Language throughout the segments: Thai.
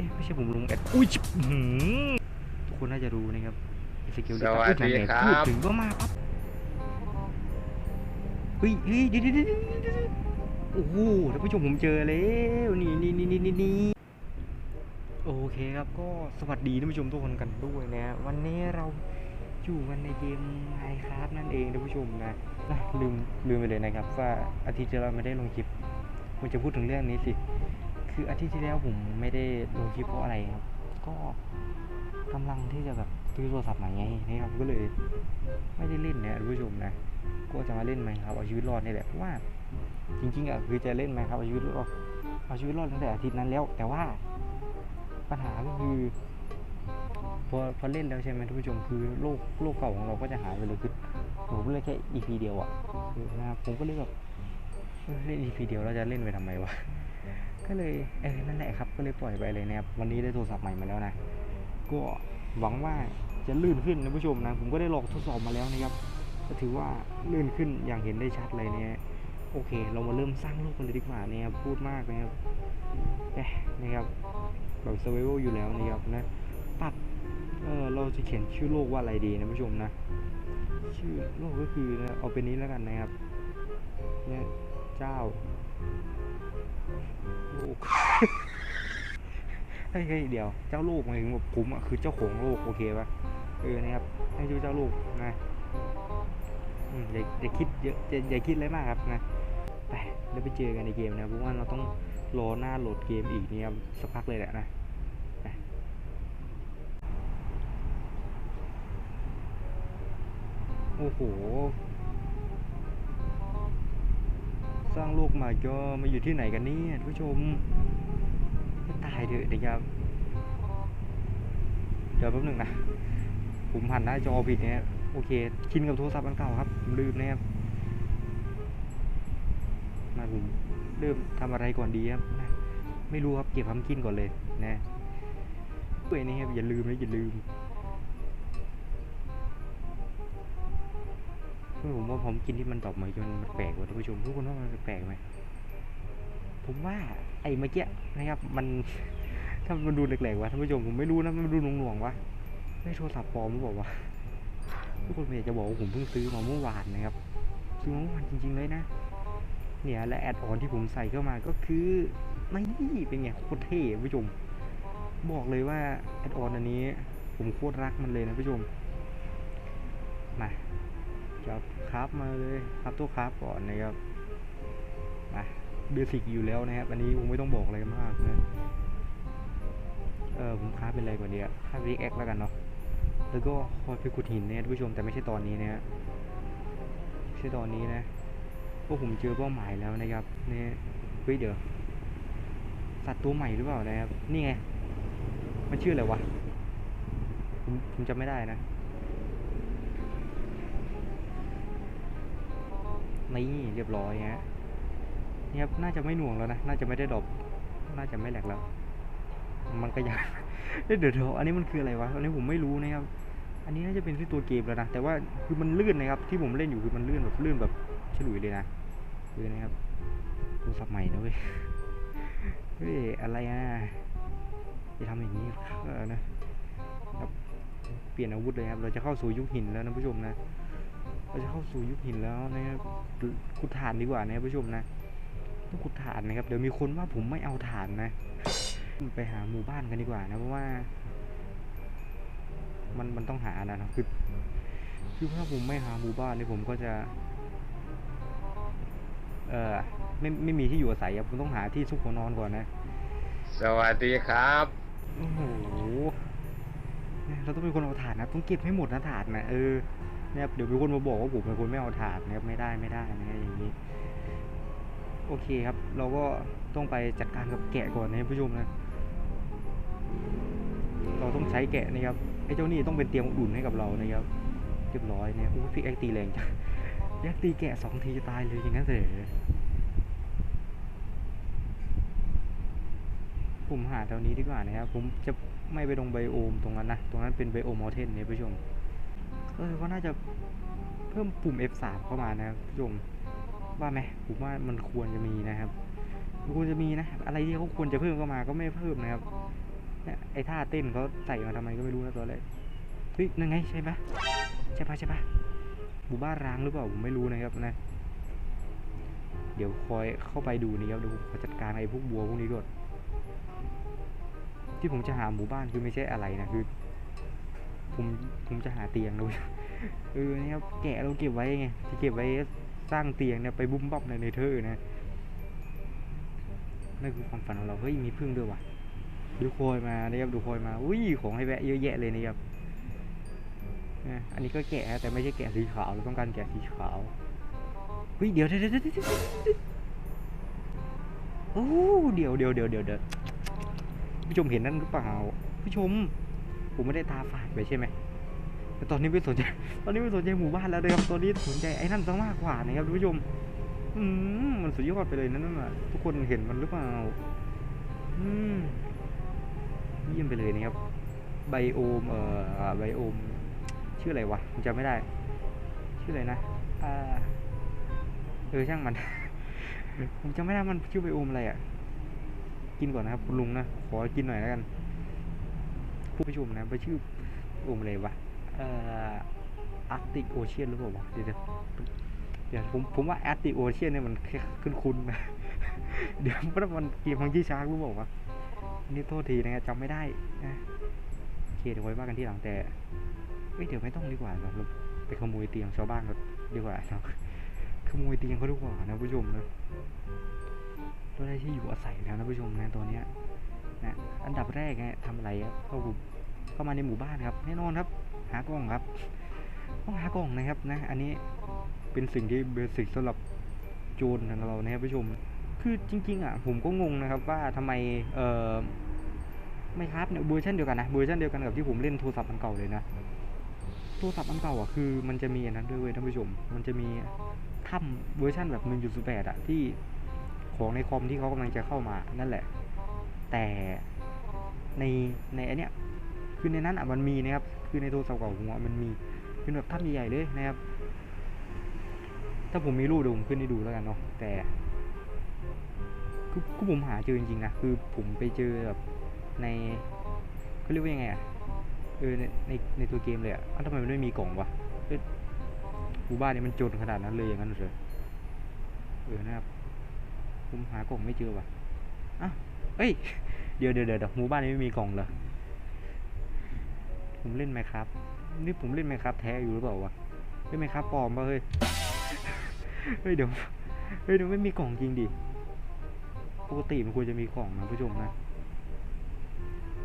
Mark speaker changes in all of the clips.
Speaker 1: อ๊ะไม่ใช่ผมลงแอดอุ้ยชิบอื้อหือทุกคนน่าจะรู้นะครับไอ้สกิล
Speaker 2: สวัสดีครับ
Speaker 1: พูดถึงก็มาปั๊บเฮ้ยเฮ้ยเดี๋ยวเดี๋ยวเดี๋ยวเดี๋ยวเดี๋ยวโอ้โหท่านผู้ชมผมเจอแล้วนี่นี่นี่นี่นี่นี่โอเคครับก็สวัสดีท่านผู้ชมทุกคนกันด้วยนะ วันนี้เราอยู่กันในเกมไมครับนั่นเองท่านผู้ชมนะนะลืมลืมไปเลยนะครับ ว่าอาทิตย์ที่เราไม่ได้ลงคลิปผมจะพูดถึงเรื่องนี้สิ คืออาทิตย์ที่แล้วผมไม่ได้ลงคลิปเพราะอะไรครับ ก็กำลังที่จะแบบซื้อโทรศัพท์ใหม่ไงนะครับก็เลยไม่ได้เล่นนะท่านผู้ชมนะก็จะมาเล่นไหมครับเอาชีวิตรอดนี่แหละเพราะว่า จริงๆอะคือจะเล่นไหมครับเอาชีวิตรอดเอาชีวิตรอดตั้งแต่อาทิตย์นั้นแล้ว แต่ว่าปัญหาก็คือพอพอเล่นแล้วใช่ไหมท่านผู้ชมคือโลกโลกเก่าของเราก็จะหายไปเลยคือผมเล่นแค่ EP เดียวอะนะครับผมก็เลยแบบเล่น EP เดียวเราจะเล่นไปทำไมวะ ก็เลยเออนั่นแหละครับ ก็เลยปล่อยไปเลยนะครับวันนี้ได้โทรศัพท์ใหม่มาแล้วนะก็หวังว่าจะลื่นขึ้นนะผู้ชมนะผมก็ได้ลองทดสอบมาแล้วนะครับก็ถือว่าลื่นขึ้นอย่างเห็นได้ชัดเลยเนี่ยโอเค เรามาเริ่มสร้างโลกกันเลยดีกว่าเนี่ยครับพูดมากนะครับนะครับแบบเซเวลอยู่แล้วนะครับนะปรับเออเราจะเขียนชื่อโลกว่าอะไรดีนะผู้ชมนะ ชื่อโลกก็คือนะเอาเป็นนี้แล้วกันนะครับเนี่ยเจ้า ลกเฮ้ยเดี๋ยว เจ้าโลกหมายถึงแบบผมอะคือเจ้าของโลกโอเคปะเออนะครับให้ชื่อเจ้าโลกนะอย่าอย่าคิดเยอะอย่าอย่าคิดอะไรมากครับนะไปแล้วไปเจอกันในเกมนะเพราะว่าเราต้องรอหน้าโหลดเกมอีกเนี่ยสักพักเลยแหละนะโอ้โห สร้างโลกใหม่ก็มาอยู่ที่ไหนกันเนี่ยท่านผู้ชมไม่ตายเถอะเดี๋ยวครับเดี๋ยวแป๊บหนึงนะผมหันหน้าจอผิดเนี่ยโอเคชินกับโทรศัพท์อันเก่าครับลืมนะครับมาผมเริ่มทำอะไรก่อนดีครับนะไม่รู้ครับเก็บพัมกินก่อนเลยนะเฮ้ยนี่ครับอย่าลืมนะอย่าลืม เฮ้ยผมว่าผมกินที่มันดอกไม้จนมันแปลกว่ะท่านผู้ชมทุกคนว่ามันแปลกไหมผมว่า ไอ้เมื่อกี้นะครับ มัน ถ้ามันดูแปลกๆว่ะท่านผู้ชมผมไม่รู้นะมันดูหน่วงๆว่ะไม่โทรศัพท์ปลอมหรือเปล่าวะทุกคนอยากจะบอกว่าผมเพิ่งซื้อมาเมื่อวานนะครับซื้อมาเมื่อวานจริง ๆ เลยนะ เนี่ยและแอดออนที่ผมใส่เข้ามาก็คือนี่เป็นไงโคตรเท่ท่านผู้ชม บอกเลยว่าแอดออนอันนี้ ผมโคตรรักมันเลยนะผู้ชมมา จะครับมาเลยครับตัวครับก่อนนะครับมาเบสิกอยู่แล้วนะครับอันนี้ผมไม่ต้องบอกอะไรมากนะเออผมค้าเป็นอะไรกว่านี้ค้าวิกแอคแล้วกันเนาะแล้วก็คอยไปขุดหินเนี่ยท่านผู้ชมแต่ไม่ใช่ตอนนี้นะฮะไม่ใช่ตอนนี้นะพวกผมเจอเป้าหมายแล้วนะครับเนี่ยเฮ้ยเดี๋ยวสัตว์ตัวใหม่หรือเปล่านะครับนี่ไงมันชื่ออะไรวะผมผมจำไม่ได้นะ นี่เรียบร้อยฮะเนี่ยครับน่าจะไม่หน่วงแล้วนะ น่าจะไม่ได้ดรอปน่าจะไม่แหลกแล้ว มันก็ยังเอ้ยเดี๋ยวเดี๋ยวอันนี้มันคืออะไรวะ อันนี้ผมไม่รู้นะครับ อันนี้น่าจะเป็นที่ตัวเกมแล้วนะ แต่ว่าคือมันลื่นนะครับ ที่ผมเล่นอยู่คือมันลื่นแบบลื่นแบบฉลุยเลยนะคือนะครับโทรศัพท์ใหม่นะเว้ย เฮ้ยอะไรอะจะทำอย่างนี้เออนะครับเปลี่ยนอาวุธเลยครับ เราจะเข้าสู่ยุคหินแล้วนะผู้ชมนะ เราจะเข้าสู่ยุคหินแล้วนะครับขุดถ่านดีกว่านะครับผู้ชมนะต้องขุดถ่านนะครับเดี๋ยวมีคนว่าผมไม่เอาถ่านนะไปหาหมู่บ้านกันดีกว่านะเพราะว่า มันมันต้องหานะครับคือคือถ้าผมไม่หาหมู่บ้านนี่ผมก็จะ เออไม่ไม่มีที่อยู่อาศัยอะผมต้องหาที่ซุกหัวนอนก่อนนะ
Speaker 2: สวัสดีครับ
Speaker 1: โอ้โหเราต้องเป็นคนเอาถ่านนะต้องเก็บให้หมดนะถ่านนะเออ เนี่ยเดี๋ยวมีคนมาบอกว่าผมเป็นคนไม่เอาถานนะครับไม่ได้ไม่ได้นะอย่างนี้ โอเคครับ เราก็ต้องไปจัดการกับแกะก่อนนะผู้ชมนะ เราต้องใช้แกะนะครับไอ้เจ้านี่ต้องเป็นเตียมอุ่นให้กับเรานะครับเรียบร้อยเนี่ยโอ้พี่แอคตีแรงจังแอคตีแกะสองทีจะตายเลยอย่างนั้นเลยเหรอผมหาแถวนี้ดีกว่านะครับ ผมจะไม่ไปตรงไบโอมตรงนั้นนะ ตรงนั้นเป็นไบโอมมอเทนเนี่ยผู้ชม เออก็น่าจะเพิ่มปุ่ม F3 เข้ามานะครับผู้ชมว่าไหมผมว่ามันควรจะมีนะครับมันควรจะมีนะ อะไรที่เขาควรจะเพิ่มเข้ามาก็ไม่เพิ่มนะครับเนี่ยไอ้ท่าเต้นเขาใส่มาทำไมก็ไม่รู้นะตัวเลยเฮ้ยนั่นไงใช่ปะใช่ปะใช่ปะหมู่บ้านร้างหรือเปล่าผมไม่รู้นะครับนะ เดี๋ยวคอยเข้าไปดูนี่ครับเดูขอจัดการไอ้พวกบัวพวกนี้ก่อนที่ผมจะหาหมู่บ้านคือไม่ใช่อะไรนะคือ ผมผมจะหาเตียงนะเออนี่ครับแกะเราเก็บไว้ไงที่เก็บไว้สร้างเตียงเนี่ยไปบุ้มบับในเนเธอร์นะนั่นคือความฝันของเราเฮ้ยมีพึ่งด้วยว่ะดูโคอยมานะครับดูโคอยมาอุ้ยของให้แวะเยอะแยะเลยนะครับอันนี้ก็แกะแต่ไม่ใช่แกะสีขาวเราต้องการแกะสีขาวเฮ้ยเดี๋ยวเดี๋ยวเดี๋ยวเดี๋ยวเดี๋ยวโอ้เดี๋ยวเดี๋ยวเดี๋ยวเดี๋ยวเดี๋ยวผู้ชมเห็นนั่นหรือเปล่าผู้ชม ผมไม่ได้ตาฝาดไปใช่ไหมแต่ตอนนี้ไม่สนใจ ตอนนี้ไม่สนใจหมู่บ้านแล้วเลยครับ ตอนนี้สนใจไอ้นั่นซะมากกว่านะครับทุกผู้ชม อืมมันสุดยอดไปเลยนั่นน่ะทุกคนเห็นมันหรือเปล่า อืมเยี่ยมไปเลยนะครับ ไบโอม เอ่อ ไบโอม ชื่ออะไรวะผมจำไม่ได้ ชื่ออะไรนะ อ่า เออช่างมัน ผมจำไม่ได้มันชื่อไบโอมอะไรอะ กินก่อนนะครับคุณลุงนะ ขอกินหน่อยแล้วกัน ผู้ชมนะไปชื่อโอมอะไรวะเอ่ออาร์ติโอเชียนหรือเปล่าวะเดี๋ยวเดี๋ยวผมผมว่าอาร์ติโอเชียนเนี่ยมันคุ้นคุ้นนะเดี๋ยวมันมันเกมของที่ชาร์กรือเปล่าวะนี่โทษทีนะจำไม่ได้นะโอเคเดี๋ยวไว้ว่ากันที่หลังแต่เอ้ยเดี๋ยวไม่ต้องดีกว่าครับเราไปขโมยเตียงชาวบ้านเขาดีกว่าครับขโมยเตียงเขาดีกว่านะผู้ชมนะเราได้ที่อยู่อาศัยแล้วนะผู้ชมนะตอนเนี้ยนะอันดับแรกไงทำอะไรครับก็ผม เข้ามาในหมู่บ้านครับ แน่นอนครับ หากล่องครับ ต้องหากล่องนะครับนะ อันนี้เป็นสิ่งที่เบสิกสำหรับโจรของเรานะครับผู้ชม คือจริง ๆ อะ ผมก็งงนะครับว่าทำไมเอ่อไม่ครับเนี่ยเวอร์ชันเดียวกันนะเวอร์ชันเดียวกันกับที่ผมเล่นโทรศัพท์อันเก่าเลยนะโทรศัพท์อันเก่าอะคือมันจะมีอันนั้นด้วยเว้ยท่านผู้ชม มันจะมีถ้ำเวอร์ชันแบบ1.8อะที่ของในคอมที่เขากำลังจะเข้ามานั่นแหละ แต่ในในอันเนี้ย คือในนั้นอะมันมีนะครับ คือในโทรศัพท์เก่าผมอะมันมีเป็นแบบถ้ำใหญ่ๆเลยนะครับ ถ้าผมมีรูปเดี๋ยวผมขึ้นให้ดูแล้วกันเนาะแต่คือผมหาเจอจริงๆนะคือผมไปเจอแบบในเขาเรียกว่ายังไงอะเออในในในตัวเกมเลยอะทำไมมันไม่มีกล่องวะเอ้ยหมู่บ้านนี้มันจนขนาดนั้นเลยอย่างนั้นเหรอเออนะครับผมหากล่องไม่เจอว่ะอะเอ้ยเดี๋ยวเดี๋ยวเดี๋ยวหมู่บ้านนี้ไม่มีกล่องเหรอ ผมเล่นไหมครับ นี่ผมเล่นไหมครับแท้อยู่หรือเปล่าวะเล่นไหมครับปลอมป่ะเฮ้ย เฮ้ยเดี๋ยว เฮ้ยเดี๋ยวไม่มีกล่องจริงดิ ปกติมันควรจะมีกล่องนะผู้ชมนะ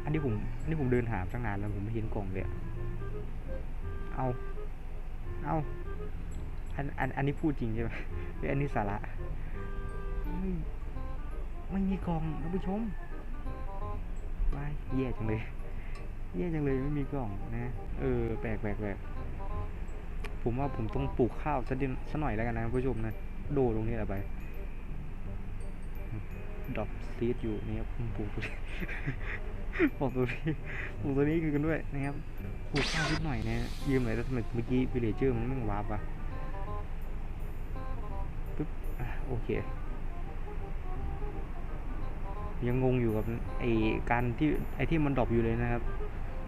Speaker 1: อันนี้ผม อันนี้ผมเดินหาตั้งนานแล้วผมไม่เห็นกล่องเลยเอา เอาอัน อัน อันนี้พูดจริงใช่ไหมเฮ้อันนี้สาระ ไม่ไม่มีกล่องนะผู้ชมว้ายแย่จังเลย แย่จังเลยไม่มีกล่องนะ เออแปลกแปลกแปลกผมว่าผมต้องปลูกข้าวสักนิดสักหน่อยแล้วกันนะผู้ชมนะ โดดตรงนี้แหละไปดอกซีดอยู่นี่ครับผมปลูกตัวนี้ปลูกตัวนี้ปลูกตัวนี้คือกันด้วยนะครับปลูกข้าวนิดหน่อยนะยืมหน่อยแล้วทำไมเมื่อกี้วิเลเจอร์มันไม่วาร์ปะปึ๊บโอเคยังงงอยู่กับไอการที่ไอที่มันดรอปอยู่เลยนะครับ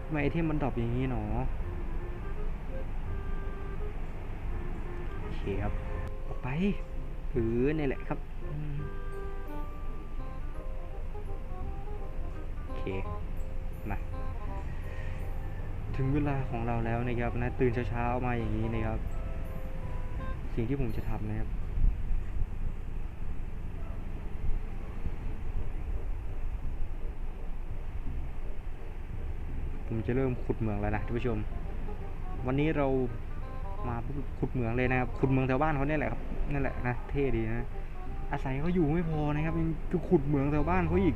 Speaker 1: ทำไมไอที่มันดรอปอย่างนี้หนอโอเคครับออกไปเออนี่แหละครับโอเคมาถึงเวลาของเราแล้วนะครับนะตื่นเช้าๆมาอย่างนี้นะครับ สิ่งที่ผมจะทำนะครับ ผมจะเริ่มขุดเหมืองแล้วนะท่านผู้ชม วันนี้เรามาขุดเหมืองเลยนะครับขุดเหมืองแถวบ้านเขาเนี่ยแหละครับนั่นแหละนะเท่ดีนะอาศัยเขาอยู่ไม่พอนะครับยังจะขุดเหมืองแถวบ้านเขาอีก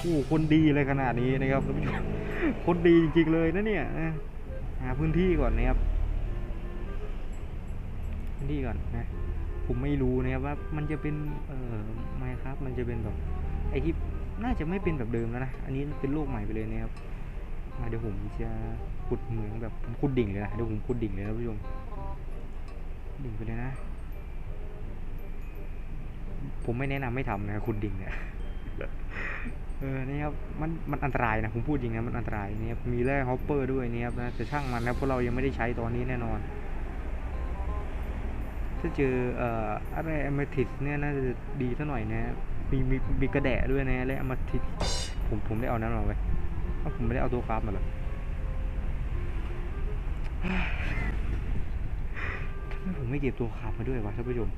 Speaker 1: โอ้โหคนดีเลยขนาดนี้นะครับท่านผู้ชมคนดีจริงๆเลยนะเนี่ยหาพื้นที่ก่อนนะครับพื้นที่ก่อนนะผมไม่รู้นะครับว่ามันจะเป็นเอ่อไม่ครับมันจะเป็นแบบไอที่น่าจะไม่เป็นแบบเดิมแล้วนะอันนี้เป็นโลกใหม่ไปเลยนะครับ เดี๋ยวผมจะขุดเหมืองแบบผมขุดดิ่งเลยนะเดี๋ยวผมขุดดิ่งเลยนะผู้ชมดิ่งไปเลยนะ ผมไม่แนะนำไม่ทำนะขุดดิ่งเนี่ยเออนี่ครับมันมันอันตรายนะผมพูดจริงนะมันอันตรายนี่ครับมีแร่ฮอปเปอร์ด้วยนี่ครับนะแต่ช่างมันนะเพราะเรายังไม่ได้ใช้ตอนนี้แน่นอน ถ้าเจอเอ่ออะไรอมทิสเนี่ยน่าจะดีสักหน่อยนะมีมีมีกระแดะด้วยนะและอมทิสผมผมได้เอานั้นมาไว้ ผมไม่ได้เอาตัวคราฟมาเหรอทำไมผมไม่เก็บตัวคราฟมาด้วยวะท่านผู้ชม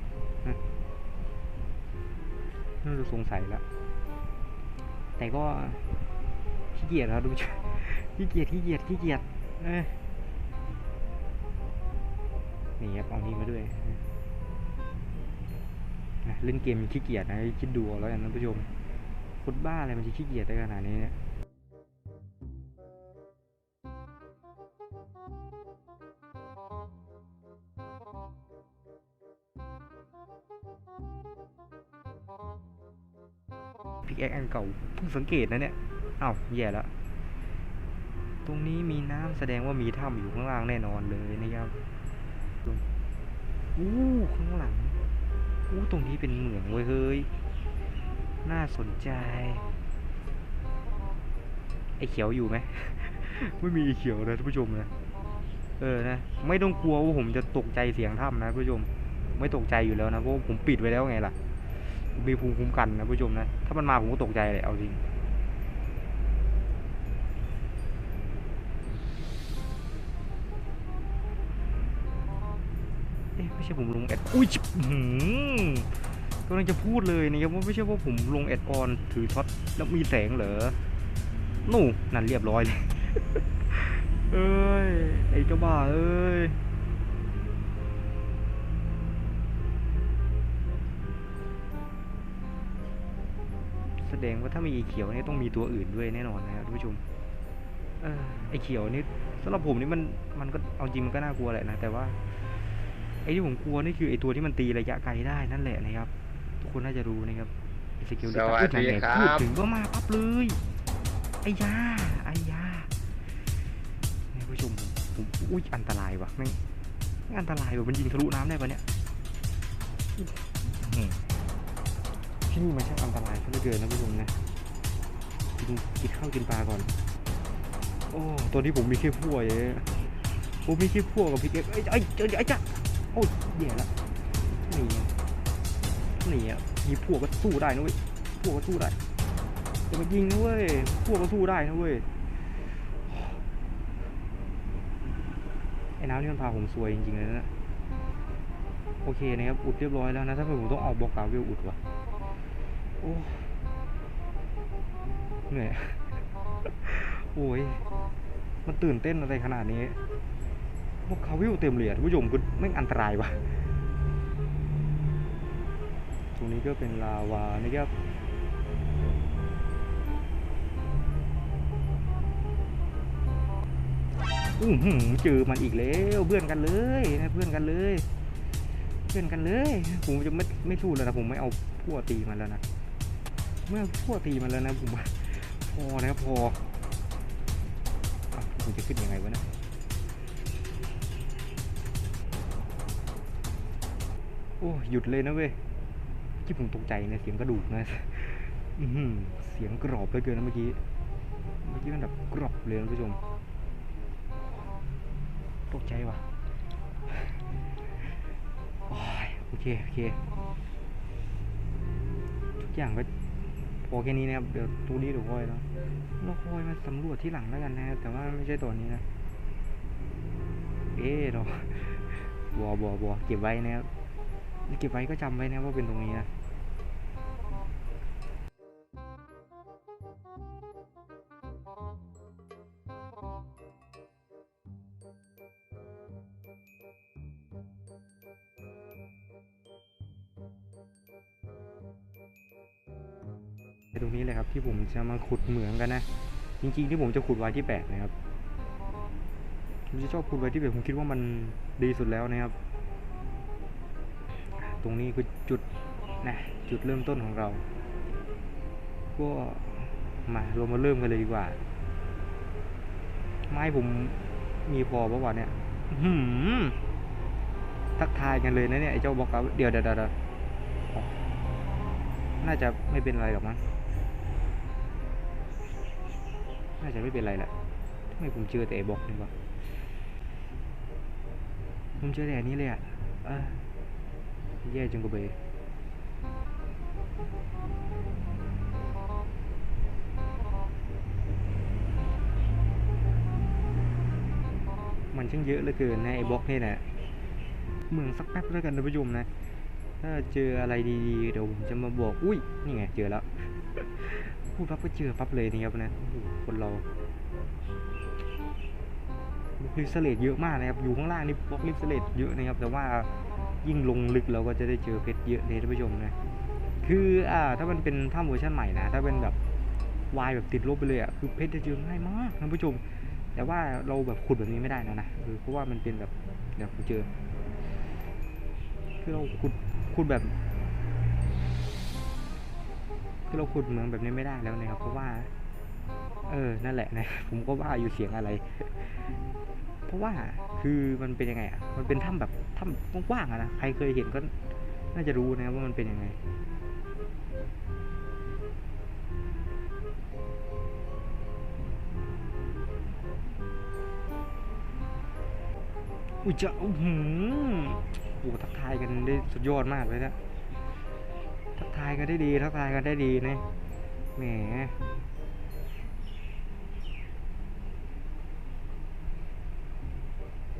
Speaker 1: น่าจะสงสัยแล้ว แต่ก็ขี้เกียจครับทุกผู้ชขี้เกียจขี้เกียจขี้เกียจเนี่ครับเอานี่มาด้วยนะเล่นเกมยังขี้เกียจนะคิดดูเอาแล้วกันท่านผู้ชมคนบ้าอะไรมันจะขี้เกียจได้ขนาดนี้เนี่ย เก่าเพิ่งสังเกตนะเนี่ยอ้าวแย่แล้วตรงนี้มีน้ำแสดงว่ามีถ้ำอยู่ข้างล่างแน่นอนเลยนะครับอู้ข้างหลังอู้ตรงนี้เป็นเหมืองเว้ยเฮ้ยน่าสนใจ ไอเขียวอยู่ไหม ไม่มีไอเขียวนะท่านผู้ชมนะเออนะไม่ต้องกลัวว่าผมจะตกใจเสียงถ้ำนะท่านผู้ชม ไม่ตกใจอยู่แล้วนะเพราะผมปิดไว้แล้วไงล่ะ มีภูมิคุ้มกันนะผู้ชมนะ ถ้ามันมาผมก็ตกใจเลยเอาจริงเอ๊ะไม่ใช่ผมลงแอดอุ้ยชิบหือกำลังจะพูดเลยนะครับว่าไม่ใช่ว่าผมลงแอดออนถือช็อตแล้วมีแสงเหรอนู่นนั่นเรียบร้อยเลย เอ้ย ไอ้เจ้าบ้าเอ้ย ดงว่าถ้ามีไอ้เขียวเนี่ยต้องมีตัวอื่นด้วยแน่นอนนะครับท่านผู้ชมเออไอ้เขียวนี่สำหรับผมนี่มันมันก็เอาจริงมันก็น่ากลัวแหละนะแต่ว่าไอ้ที่ผมกลัวนี่คือไอ้ตัวที่มันตีระยะไกลได้นั่นแหละนะครับ ทุกคนน่าจะรู้นะครับไอ้สกิล
Speaker 2: สวัสดีครับ
Speaker 1: พูดถึงก็มาปั๊บเลยไอ้ยาไอ้ยาเนี่ยผู้ชมผมผมอุ้ยอันตรายว่ะแม่งแม่งอันตรายว่ะมันยิงทะลุน้ำได้ปะเนี่ยอื้อหือ ที่นี่มันช่างอันตรายซะเหลือเกินนะผู้ชมนะกินกินข้าวกินปลาก่อน โอ้ตัวนี้ผมมีแค่พั่วเยอะผมมีแค่พั่วกับพี่เก็บไอ้ยไอ้เจอไอ้จ้ะโอ้ยแย่ละนี่นี่อะมีพวกก็สู้ได้นะเว้ยพวกก็สู้ได้จะมายิงนะเว้ยพวกก็สู้ได้นะเว้ยไอ้น้ำนี่มันพาผมซวยจริงๆเลยนะโอเคนะครับอุดเรียบร้อยแล้วนะถ้าผมต้องออกบอกกล่าววิวอุดวะ โอ้เหนื่อยโอ้ย มันตื่นเต้นอะไรขนาดนี้พวกเขาวิวเต็มเลยอะท่านผู้ชมคือแม่อันตรายว่ะ ตรงนี้ก็เป็นลาวานะครับอือหือเจอมันอีกแล้วเพื่อนกันเลยนะเพื่อนกันเลย เพื่อนกันเลย ผมจะไม่ไม่สู้แล้วนะผมไม่เอาพวกตีมันแล้วนะ ไม่เอาพวตีมันแล้วนะผมว่าพอนะครับพออะผมจะขึ้นยังไงวะเนี่ยโอ้หยุดเลยนะเว้ยที่ผมตกใจนะเสียงกระดูกนะอือหือเสียงกรอบเหลยเกินนะเมื่อกี้ เมื่อกี้มันแบบกรอบเลยนะผู้ชม ตกใจว่ะโอ้ยโอเค โอเค ทุกอย่างก็ พอแค่นี้นะครับ เดี๋ยวตูนี้เดี๋ยวค่อยแล้วเราคอยมาสำรวจที่หลังแล้วกันนะแต่ว่าไม่ใช่ตัวนี้นะ เอ๊ะเราบัวบัวบัวเก็บไว้นะครับ เก็บไว้ก็จำไว้นะว่าเป็นตรงนี้นะ ตรงนี้เลยครับที่ผมจะมาขุดเหมืองกันนะ จริงๆที่ผมจะขุดไว้ที่แปดนะครับผมจะชอบขุดไว้ที่แปดผมคิดว่ามันดีสุดแล้วนะครับ ตรงนี้คือจุดนะจุดเริ่มต้นของเรา ก็มาเรามาเริ่มกันเลยดีกว่า ไม้ผมมีพอปะวะเนี่ยหือทักทายกันเลยนะเนี่ยไอ้เจ้าบอกกับเดี๋ยวเดี๋ยวเดี๋ยวเดี๋ยวน่าจะไม่เป็นไรหรอกมั้งาจะไม่เป็นไรแหละทำไมผมเจอแต่ไอ้บล็อกนี่วะผมเจอแต่อันนี้เลยอะเออแย่จังกระเบยมันช่างเยอะเหลือเกินนะไอ้บล็อกนี่นะเมืองสักแป๊บแล้วกันนะผู้ชมนะ ถ้าเจออะไรดีๆเดี๋ยวผมจะมาบอก อุ้ย นี่ไง เจอแล้ว พูดปั๊บก็เจอปั๊บเลยนี่ครับนะคนเราลิฟสเลตเยอะมากนะครับ อยู่ข้างล่างนี่บล็อกลิฟสเลตเยอะนะครับ แต่ว่ายิ่งลงลึกเราก็จะได้เจอเพชรเยอะเลยท่านผู้ชมนะ คืออ่าถ้ามันเป็นถ้ำเวอร์ชันใหม่นะ ถ้าเป็นแบบวายแบบติดลบไปเลยอะ คือเพชรจะเจอง่ายมากท่านผู้ชม แต่ว่าเราแบบขุดแบบนี้ไม่ได้นะนะคือเพราะว่ามันเป็นแบบเดี๋ยวเจอ คือเราขุดขุดแบบ คือเราขุดเหมืองแบบนี้ไม่ได้แล้วนะครับเพราะว่า เออนั่นแหละนะผมก็ว่าอยู่เสียงอะไร เพราะว่าคือมันเป็นยังไงอะมันเป็นถ้ำแบบถ้ำกว้างๆอะนะใครเคยเห็นก็น่าจะรู้นะครับว่ามันเป็นยังไงอุ้ยจะอื้อหือโอ้ทักทายกันได้สุดยอดมากเลยนะ ทักทายกันได้ดีทักทายกันได้ดีนะแหม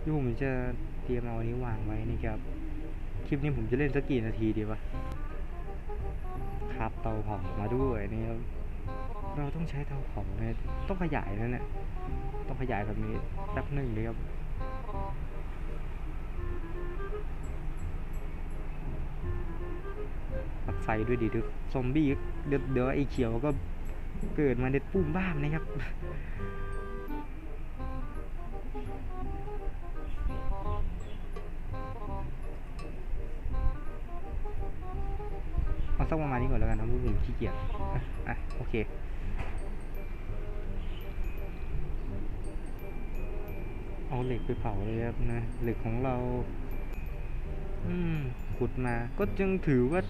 Speaker 1: ที่ผมจะเตรียมเอาอันนี้วางไว้นี่ครับ คลิปนี้ผมจะเล่นสักกี่นาทีดีวะครับเตาเผามาด้วยนี่ครับ เราต้องใช้เตาเผาเนี่ยต้องขยายนั่นแหละต้องขยายแบบนี้แป๊บหนึ่งเลยครับ ปัดไฟด้วยดิทึกซอมบี้เดี๋ยวเดี๋ยวไอ้เขียวก็เกิดมาเด็ดปุ้มบ้ามนะครับ เอาสักประมาณนี้ก่อนแล้วกันนะผมขี้เกียจอะอะโอเคเอาเหล็กไปเผาเลยครับนะ เหล็กของเรา อืมขุดมาก็ยังถือว่า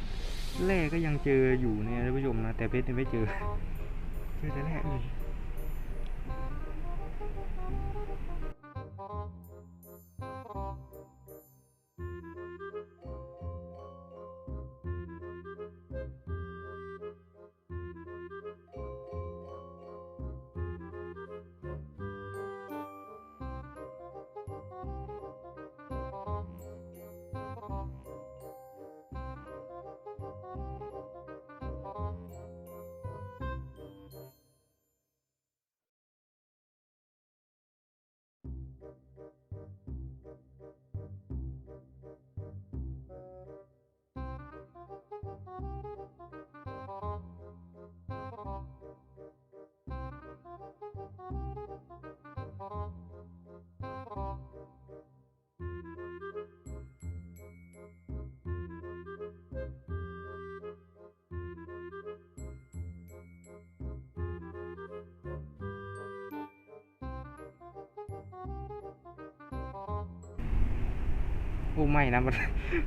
Speaker 1: แร่ก็ยังเจออยู่เนี่ยท่านผู้ชมนะแต่เพชรยังไม่เจอ เจอแต่แร่อื่น อ้ไม่นะมัน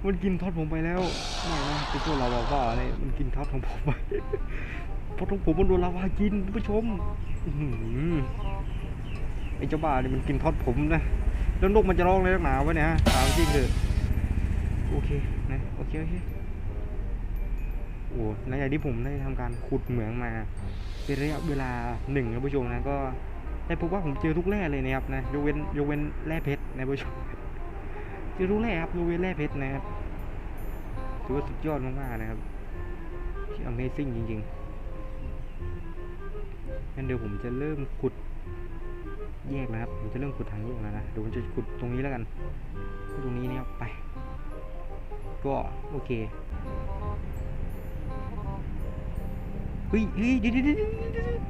Speaker 1: มันกินท็อตผมไปแล้วไม่นะเป็นตัวลาวาบ้าเนี่ยมันกินท็อตของผมไปท็อตของผมมันโดนลาวากินผู้ชมอไอ้เจ้าบ้าเนี่ยมันกินท็อตผมนะแล้วนกมันจะร้องเลยนักหนาวะเนี่ยถามจริงเถอะโอเคนะโอเคโอเคโอ้หลังจากที่ผมได้ทำการขุดเหมืองมา เป็นระยะเวลาหนึ่งนะผู้ชมนะก็ได้พบว่าผมเจอทุกแร่เลยนะครับนะยกเว้นยกเว้นแร่เพชรนะผู้ชม จอทุกแร่ครับยกเว้นแร่เพชรนะครับถือว่าสุดยอดมากๆนะครับ Amazing จริงๆงั้นเดี๋ยวผมจะเริ่มขุดแยกนะครับ ผมจะเริ่มขุดทางแยกแล้วนะเดี๋ยวผมจะขุดตรงนี้แล้วกันขุดตรงนี้เนะครับไป ก็โอเคเฮ้ยเฮ้ยเดี๋ยวเดี๋ยวเดี๋ยวเดี๋ยวเดี๋ยว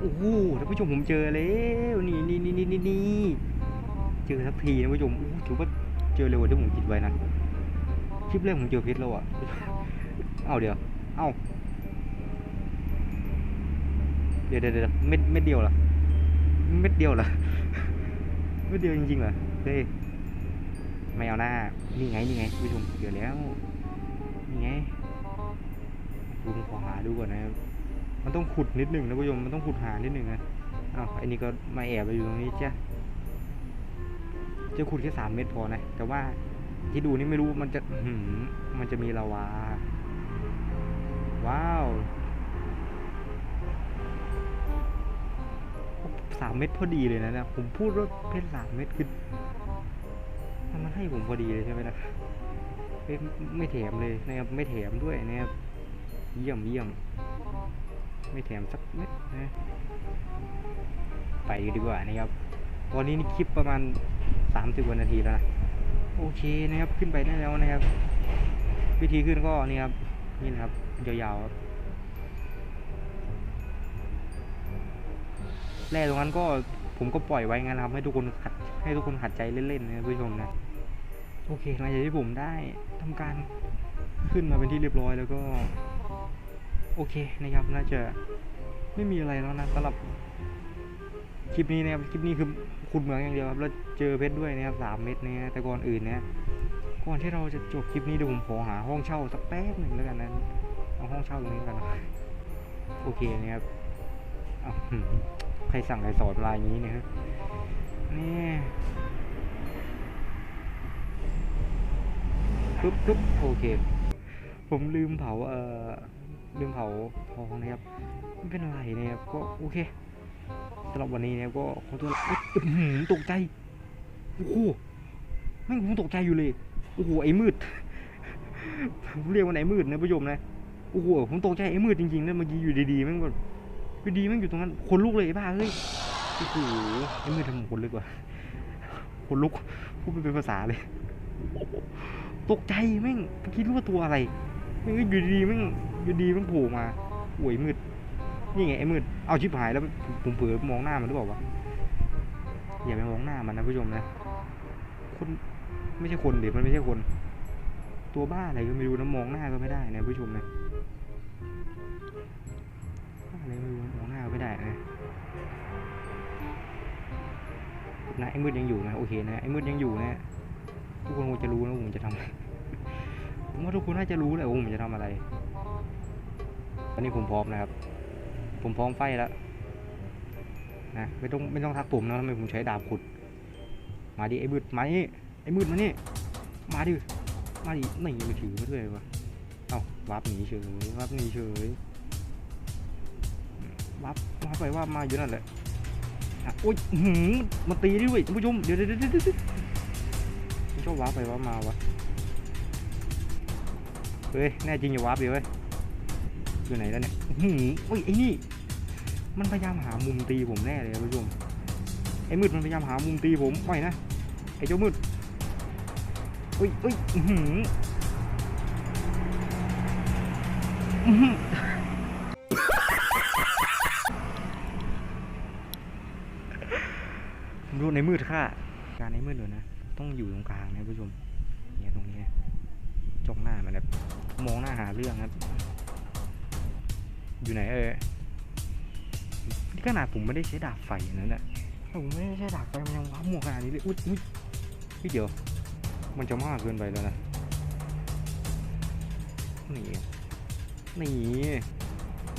Speaker 1: โอ้โหท่านผู้ชมผมเจอแล้วนี่นี่นี่นี่นี่เจอสักทีนะผู้ชมถือว่า เจอเร็วกว่าที่ผมคิดไว้นะคลิปแรกผมเจอเพชรแล้วอะ เอาเดี๋ยว เอาเดี๋ยวเดี๋ยวเดี๋ยวเม็ดเม็ดเดียวเหรอ เม็ดเดียวเหรอ เม็ดเดียวจริงๆเหรอ เฮ้ยไม่เอาหน้า นี่ไง นี่ไงท่านผู้ชมเจอแล้ว นี่ไงดูขอหาดูก่อนนะครับ มันต้องขุดนิดหนึ่งนะผู้ชม มันต้องขุดหานิดหนึ่งนะออ้าวไอ้นี่ก็มาแอบไปอยู่ตรงนี้จ้ะ จะขุดแค่สามเมตรพอนะ แต่ว่าที่ดูนี่ไม่รู้มันจะหือมันจะมีลาวา ว้าวสามเม็ดพอดีเลยนะเนะผมพูดว่าเพชรสามเม็ดคือมันให้ผมพอดีเลยใช่ไหมนะไม่แถมเลยนะครับ ไม่แถมด้วยนะครับ เยี่ยมเยี่ยม ไม่แถมสักเม็ดนะ ไปดีกว่านะครับวันนี้นี่คลิปประมาณ สามสิบกว่านาทีแล้วนะโอเคนะครับขึ้นไปได้แล้วนะครับ วิธีขึ้นก็นี่ครับนี่นะครับยาวๆครับแร่ตรงนั้นก็ผมก็ปล่อยไว้งั้นครับ ให้ทุกคนขัดให้ทุกคนขัดใจเล่นๆนะผู้ชมนะโอเคหลังจากที่ผมได้ทำการขึ้นมาเป็นที่เรียบร้อยแล้วก็ โอเคนะครับน่าจะไม่มีอะไรแล้วนะสำหรับ คลิปนี้นะครับคลิปนี้คือขุดเหมืองอย่างเดียวครับแล้วเจอเพชรด้วยนะครับสามเม็ดเนี่ยแต่ก่อนอื่นเนี่ยก่อนที่เราจะจบคลิปนี้เดี๋ยวผมขอหาห้องเช่าสักแป๊บหนึ่งแล้วกันนะเอาห้องเช่าตรงนี้กันนะโอเคนะครับใครสั่งใครสอนมาอย่างนี้เนี่ยฮะนี่ปึ๊บปึ๊บโอเค ผมลืมเผาเอ่อลืมเผาทองนะครับไม่เป็นไรนะครับก็โอเค สำหรับวันนี้เนะครับก็ขอตัวลาตกใจ โอ้โหแม่งผมตกใจอยู่เลย โอ้โห ไอ้มืด ผมเรียกว่าไอ้มืดนะผู้ชมนะ โอ้โห ผมตกใจไอ้มืดจริงๆนะเมื่อกี้อยู่ดีๆแม่งแบบอยู่ดีแม่งอยู่ตรงนั้น คนลุกเลยไอ้บ้าเฮ้ย โอ้โห ไอ้มืดทำคนลุกว่ะคนลุก พูดไม่เป็นภาษาเลย ตกใจแม่งเมื่อกี้รู้ว่าตัวอะไรแม่งอยู่ดีๆแม่งอยู่ดีแม่งโผล่มาโอ้ยมืด นี่ไงไอ้มืด เอาชิบหายแล้วผมเผลอมองหน้ามันหรือเปล่าวะ อย่าไปมองหน้ามันนะผู้ชมนะ คนไม่ใช่คนเดี๋ยวมันไม่ใช่คน ตัวบ้าอะไรก็ไม่รู้นะมองหน้าก็ไม่ได้นะผู้ชมนะอะไรไม่รู้มองหน้าก็ไม่ได้นะนะไอ้มืดยังอยู่นะโอเคนะไอ้มืดยังอยู่นะทุกคนคงจะรู้นะว่าผมจะทำอะไรผมว่าทุกคนน่าจะรู้แหละว่าผมจะทำอะไรตอนนี้ผมพร้อมนะครับ ผมพร้อมไฟแล้วนะไม่ต้องไม่ต้องทักผมนะทำไมผมใช้ดาบขุด มาดิไอ้มืดมานี่ไอ้มืดมานี่มาดิมาดิไม่มาถือมาด้วยวะเอ้าวับหนีเฉยวับหนีเฉยวับวับไปว่าบมาอยู่นั่นแหละอะโอ๊ยหือหืมมาตีดิเว้ยท่านผู้ชมเดี๋ยวเดี๋ยวเดี๋ยวเดี๋ยวชอบวับไปวับมาวะเฮ้ยแน่จริงอย่าวับดิเว้ย อยู่ไหนแล้วเนี่ยอื้อหืมโอ้ยไอ้นี่ มันพยายามหามุมตีผมแน่เลยท่านผู้ชมไอ้มืดมันพยายามหามุมตีผมไม่นะไอ้เจ้ามืดอุ้ยอุ้ยอื้อหืออื้อหืมดนในมืดค่ะ การในมืดเลยนะ ต้องอยู่ตรงกลางนะผู้ชมเนี่ยตรงนี้จ้องหน้ามันแบบมองหน้าหาเรื่องครับ อยู่ไหนเอ่ยนี่ขนาดผมไม่ได้ใช้ดาบไฟนั่นแหละถ้าผมไม่ได้ใช้ดาบไฟมันยังว้าหมวกขนาดนี้เลยอุ้ยอุ้ยพี่เดี๋ยว มันจะมากเกินไปแล้วนะนี่นี่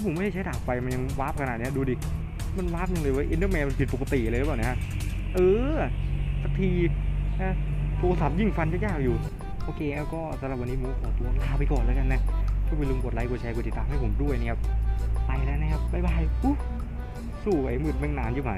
Speaker 1: ผมไม่ได้ใช้ดาบไฟมันยังวาร์ปขนาดนี้ดูดิ มันวาร์ปยังเลยเว้ยอ็นเดอร์แมนมันผิดปกติเลยหรือเปล่าเนี่ยฮะ เออ สักทีนะโทรศัพท์ยิ่งฟันยากอยู่ โอเค แล้วก็สำหรับวันนี้มูขอตัวลาไปก่อนแล้วกันนะก็อย่าลืมกดไลค์ กดแชร์ กดติดตามให้ผมด้วยนะครับ แล้วนะครับบ๊ายบายอู้สู้ไอ้มืดแม่งนานอยู่ไหม